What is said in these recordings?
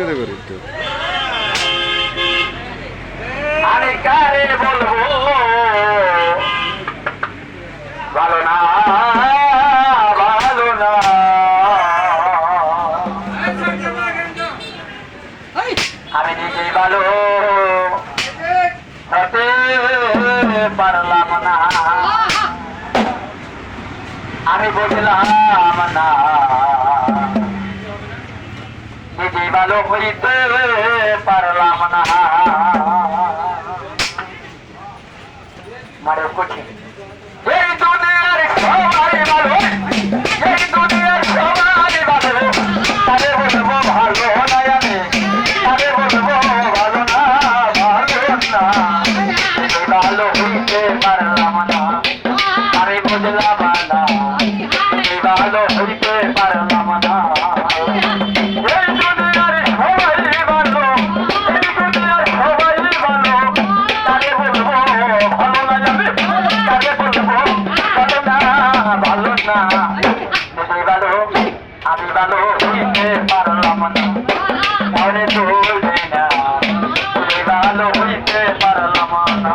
করে করে একটু। কারে না ভালো আমি নিজে ভালো। আমি বললাম না। মারে কঠিন। সবাই ভালো হইতে পারলাম না আরে বুঝলাম না ভালো হইতে পারলাম না নিজে ভালো আমি ভালো হইতে পারলাম না মনে পারলাম না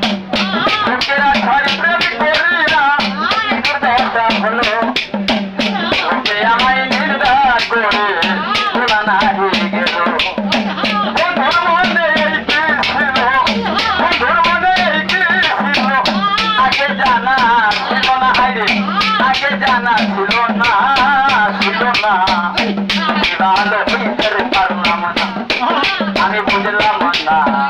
जाना सुलोना सुलोना रालो पितर परमना आणि बुजला मना